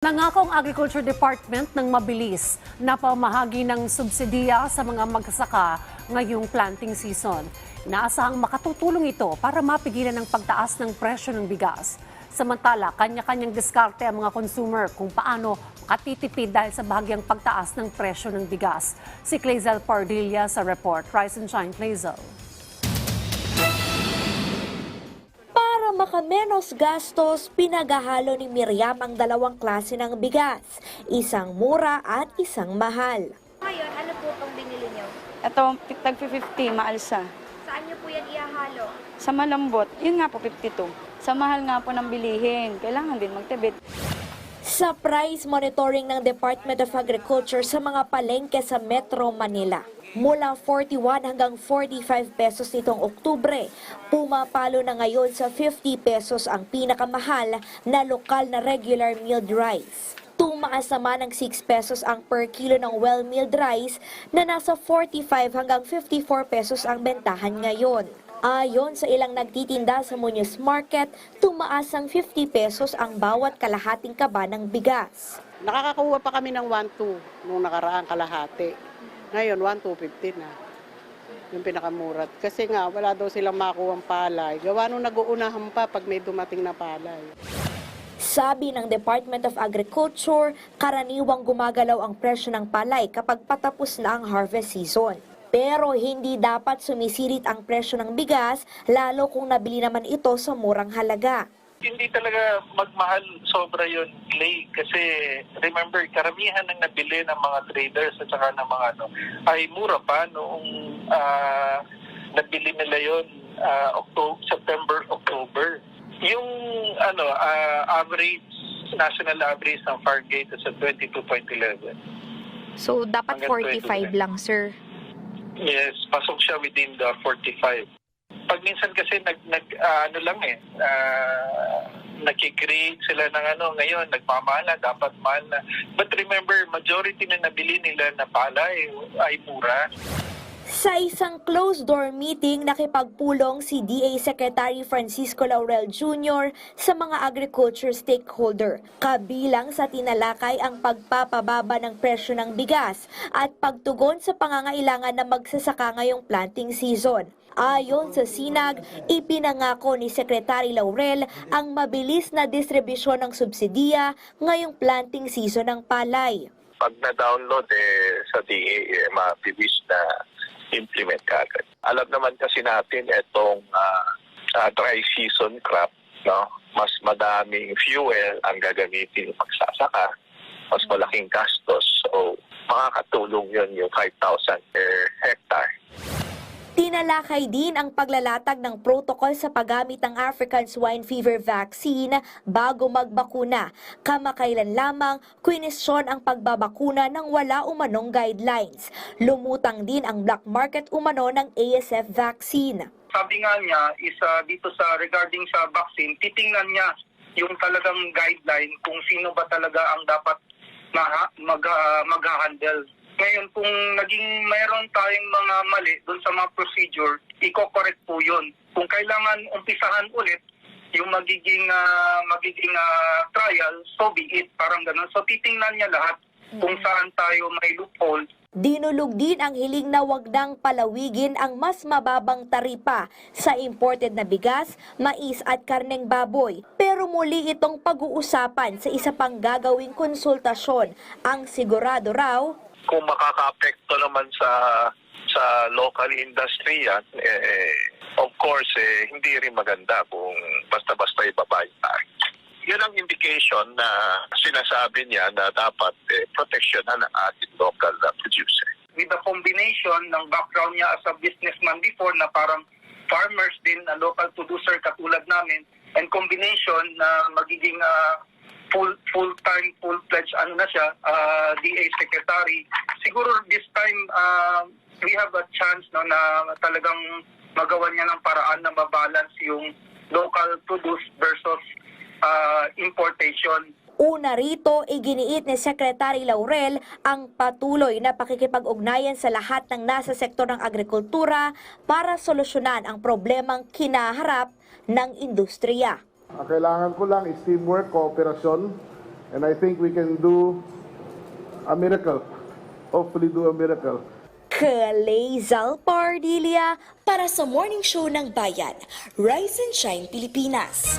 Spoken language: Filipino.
Nangako ang Agriculture Department ng mabilis na pamahagi ng subsidiya sa mga magsasaka ngayong planting season. Inaasahang makatutulong ito para mapigilan ang pagtaas ng presyo ng bigas. Samantala, kanya-kanyang diskarte ang mga consumer kung paano makatitipid dahil sa bahagyang pagtaas ng presyo ng bigas. Si Clazel Pardilla sa report. Rise and Shine, Clazel. Makamenos gastos, pinaghahalo ni Miriam ang dalawang klase ng bigas, isang mura at isang mahal. Ngayon, ano po itong binili nyo? Ito, tag 50, maalsa. Saan nyo po yan ihahalo? Sa malambot, yun nga po, 52. Sa mahal nga po ng bilihin, kailangan din magtibid. Sa price monitoring ng Department of Agriculture sa mga palengke sa Metro Manila, mula 41 hanggang 45 pesos nitong Oktubre, pumapalo na ngayon sa 50 pesos ang pinakamahal na lokal na regular milled rice. Tumaas naman ng 6 pesos ang per kilo ng well-milled rice na nasa 45 hanggang 54 pesos ang bentahan ngayon. Ayon sa ilang nagtitinda sa Muñoz Market, tumaas ang 50 pesos ang bawat kalahating kaba ng bigas. Nakakakuha pa kami ng 1-2 nung nakaraang kalahati. Ngayon, 1-250 na. Yung pinakamurat. Kasi nga, wala daw silang makuha palay. Gawa nung nag-uunahan pa pag may dumating na palay. Sabi ng Department of Agriculture, karaniwang gumagalaw ang presyo ng palay kapag patapos na ang harvest season. Pero hindi dapat sumisirit ang presyo ng bigas, lalo kung nabili naman ito sa murang halaga. hindi talaga magmahal sobra yun, Clay. Kasi remember, karamihan ng nabili ng mga traders at saka ng mga ano, ay mura pa noong ah, nabili nila yun ah, October, September, October. Yung ano, ah, average, national average ng Fargate is at 22.11. So, dapat Hanggang 45 lang, sir. Yes, pasok siya within the 45. Pag minsan kasi nag, nag ah, ano lang eh, uh, nakikreate sila ng ano, ngayon nagmamahal na, dapat mahal na. But remember, majority na nabili nila na palay ay mura. Sa isang closed-door meeting, nakipagpulong si DA Secretary Francisco Laurel Jr. sa mga agriculture stakeholder. Kabilang sa tinalakay ang pagpapababa ng presyo ng bigas at pagtugon sa pangangailangan ng magsasaka ngayong planting season. Ayon sa SINAG, ipinangako ni Secretary Laurel ang mabilis na distribusyon ng subsidiya ngayong planting season ng palay. pag na-download eh, sa DA, eh, mabilis na implement kagad. Alam naman kasi natin itong ah, ah, dry season crop, no? mas madaming fuel ang gagamitin ng magsasaka, mas malaking gastos. So, makakatulong yun yung 5,000 per hectare. Tinalakay din ang paglalatag ng protocol sa paggamit ng African Swine Fever Vaccine bago magbakuna. Kamakailan lamang, kwinisyon ang pagbabakuna ng wala umanong guidelines. Lumutang din ang black market umano ng ASF vaccine. sabi nga niya is ah, dito sa regarding sa vaccine, titingnan niya yung talagang guideline kung sino ba talaga ang dapat ma- mag, ah, mag-handle. Ngayon, kung naging mayroon tayong mga mali doon sa mga procedure, i-correct po yun. Kung kailangan umpisahan ulit yung magiging ah, magiging ah, trial, so be it, parang ganun. So titingnan niya lahat kung saan tayo may loophole Dinulog din ang hiling na wag nang palawigin ang mas mababang taripa sa imported na bigas, mais at karneng baboy. Pero muli itong pag-uusapan sa isa pang gagawing konsultasyon. Ang sigurado raw, Kung makaka-apekto naman sa sa local industry yan, eh, of course, eh, hindi rin maganda kung basta-basta ibaba yung target. Yun ang indication na sinasabi niya na dapat eh, proteksyonan ang ating local uh, producer. with the combination ng background niya as a businessman before na parang farmers din, na local producer katulad namin, and combination na magiging ah, full full-time, full-fledged ano na siya, ah, DA secretary. Siguro this time ah, we have a chance no na talagang magawa niya ng paraan na mabalance yung local produce versus ah, importation. Una rito, iginiit ni Secretary Laurel ang patuloy na pakikipag-ugnayan sa lahat ng nasa sektor ng agrikultura para solusyonan ang problemang kinaharap ng industriya. Ang kailangan ko lang is teamwork, kooperasyon And I think we can do a miracle. Hopefully do a miracle. Kalezal Pardilia para sa Morning Show ng Bayan, Rise and Shine Pilipinas.